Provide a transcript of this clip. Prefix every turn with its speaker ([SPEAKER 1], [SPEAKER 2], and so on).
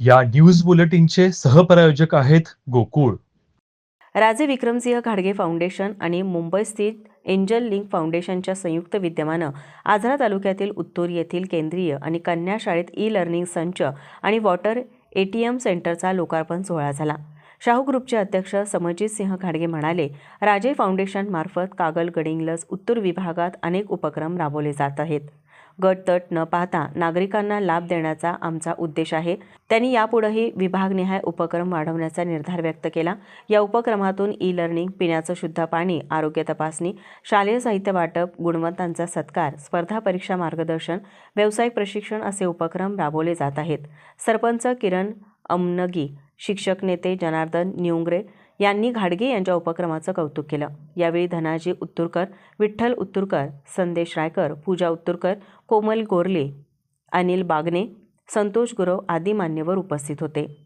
[SPEAKER 1] या न्यूज बुलेटिनचे सहप्रायोजक आहेत गोकुळ.
[SPEAKER 2] राजे विक्रमसिंह घाडगे फाउंडेशन आणि मुंबई स्थित एंजल लिंक फाउंडेशनच्या संयुक्त विद्यमानं आजरा तालुक्यातील उत्तूर येथील केंद्रीय आणि कन्या शाळेत ई लर्निंग संच आणि वॉटर एटीएम सेंटरचा लोकार्पण सोहळा झाला. शाहू ग्रुपचे अध्यक्ष समजित सिंह घाडगे म्हणाले राजे फाउंडेशनमार्फत कागल कागल लस उत्तर विभागात अनेक उपक्रम राबवले जात आहेत. गटतट न पाहता नागरिकांना लाभ देण्याचा आमचा उद्देश आहे. त्यांनी यापुढेही विभागनिहाय उपक्रम वाढवण्याचा निर्धार व्यक्त केला. या उपक्रमातून ई लर्निंग पिण्याचं शुद्ध पाणी आरोग्य तपासणी शालेय साहित्य वाटप गुणवंतांचा सत्कार स्पर्धा परीक्षा मार्गदर्शन व्यावसायिक प्रशिक्षण असे उपक्रम राबवले जात आहेत. सरपंच किरण अमनगी शिक्षक नेते जनार्दन निउंगरे यांनी घाडगे यांच्या उपक्रमाचं कौतुक केलं. यावेळी धनाजी उत्तुरकर विठ्ठल उत्तुरकर संदेश रायकर पूजा उत्तुरकर कोमल गोरले अनिल बागने संतोष गुरव आदी मान्यवर उपस्थित होते.